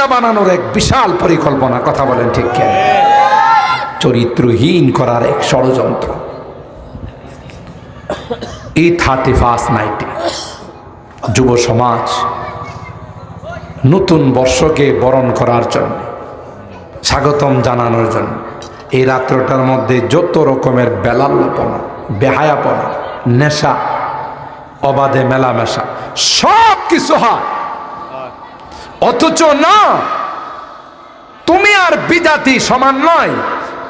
বান্দা বানানোর এক বিশাল পরিকল্পনা, কথা বলেন ঠিক কেন চরিত্রহীন করার এক ষড়যন্ত্র। এই থার্টি ফার্স্ট নাইটে যুব সমাজ নতুন বর্ষকে বরণ করার জন্য, স্বাগতম জানানোর জন্য, এই রাত্রটার মধ্যে যত রকমের বেলাল্লাপনা, বেহায়াপনা, নেশা, অবাধে মেলামেশা সব কিছু হয়। অথচ না তুমি আর বিজাতি সমান নয়।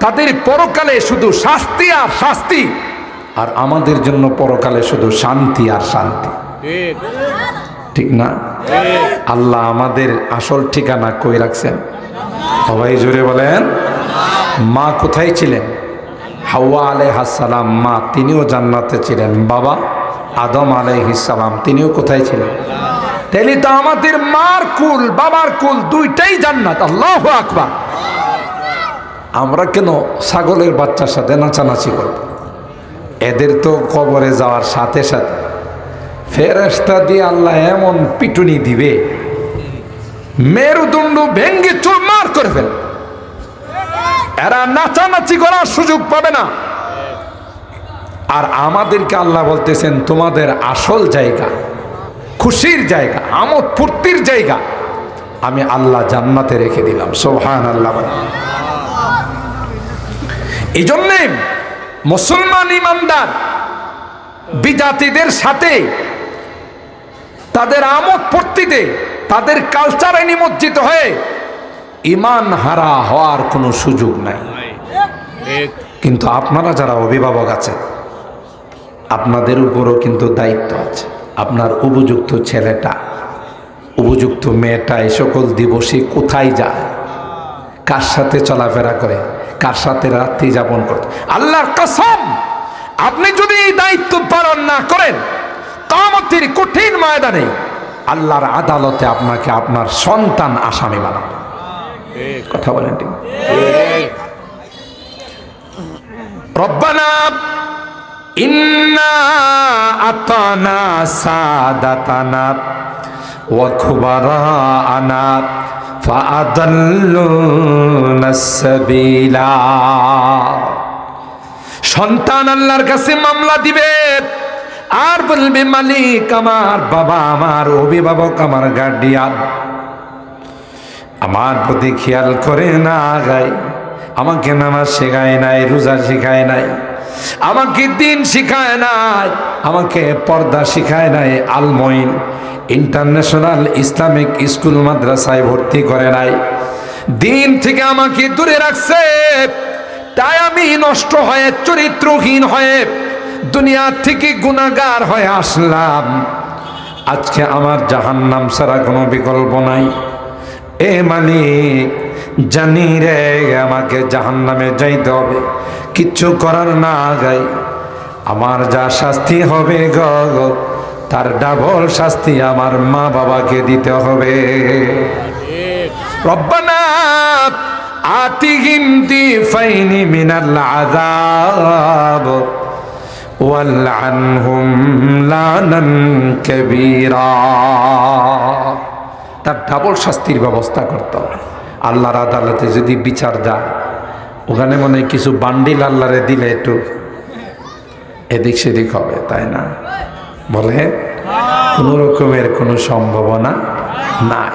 তাদের পরকালে শুধু শাস্তি আর শাস্তি আর আমাদের জন্য পরকালে শুধু শান্তি আর শান্তি। ঠিক। না? আল্লাহ আমাদের আসল ঠিকানা কই রাখছেন? সবাই জুড়ে বলেন মা কোথায় ছিলেন? হাওয়া আলাইহাসালাম মা তিনিও জান্নাতে ছিলেন। বাবা আদম আলাইহিসালাম তিনিও কোথায় ছিলেন? তাইলে তো আমাদের মার কুল, বাবার কুল দুইটাই জান্নাত। আল্লাহ আকবার। আমরা কেন ছাগলের বাচ্চার সাথে নাচানাচি করব? এদের তো কবরে যাওয়ার সাথে সাথে ফেরেস্তা দিয়ে আল্লাহ এমন পিটুনি দিবে, মেরুদণ্ড ভেঙ্গে করে ফেল এরা নাচানাচি করার সুযোগ পাবে না। আর আমাদেরকে আল্লাহ বলতেছেন, তোমাদের আসল জায়গা খুশির জায়গা। আমোদ ফুর্তির জায়গা। আমি আল্লাহ জান্নাতে রেখে দিলাম সোহান আল্লাহ এই জন্যে মুসলমান ইমানদার বিজাতিদের সাথে, তাদের আমোদ ফুর্তিতে, তাদের কালচারে নিমজ্জিত হয়ে ইমান হারা হওয়ার কোনো সুযোগ নাই। কিন্তু আপনারা যারা অভিভাবক আছেন, আপনাদের উপরও কিন্তু দায়িত্ব আছে। আপনার উপযুক্ত ছেলেটা, উপযুক্ত মেয়েটা এই সকল দিবসে কোথায় যায়? কার সাথে চলাফেরা করে? কার সাথে রাত্রি যাপন করতে? আল্লাহর কসম, আপনি যদি এই দায়িত্ব পালন না করেন, কামতের কঠিন ময়দানে আল্লাহর আদালতে আপনাকে আপনার সন্তান আসামি বানাবে। কথা বলেন ঠিক? ঠিক ربنا إنا أطعنا سادتنا وكبراءنا فأضلونا السبيلا সন্তান আল্লাহর কাছে মামলা দিবে আর বলবে মালিক আমার বাবা আমার অভিভাবক আমার গার্ডিয়ান আমার প্রতি খেয়াল করে না গায় আমাকে নামাজ শেখায় নাই রোজা শেখায় নাই আমাকে দিন শিখায় নাই, আমাকে পর্দা শিখায় নাই আলমইন। ইন্টারন্যাশনাল ইসলামিক স্কুল মাদ্রাসায় ভর্তি করে নাই। দিন থেকে আমাকে দূরে রাখছে, তাই আমি নষ্ট হয়ে, চরিত্রহীন হয়ে, দুনিয়া থেকে গুণাগার হয়ে আসলাম। আজকে আমার জাহান্নাম ছাড়া কোনো বিকল্প নাই। এ মালিক জানি রে, আমাকে জাহান নামে যাইতে হবে। কিচ্ছু করার না গাই আমার যা শাস্তি হবে গ, তার ডাবল শাস্তি আমার মা বাবাকে দিতে হবে। রব্বানা আতিহিম দিফাইনি মিনাল আযাব, ওয়ালআনহুম লানান কাবীরা। তার ডাবল শাস্তির ব্যবস্থা করতে হবে। আল্লাহর আদালতে যদি বিচার দা ওখানে মনে কিছু বান্ডিল আল্লাহরে দিলে একটু এদিক সেদিক হবে, তাই না? বলে, কোনো রকমের কোনো সম্ভাবনা নাই।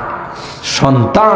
সন্তান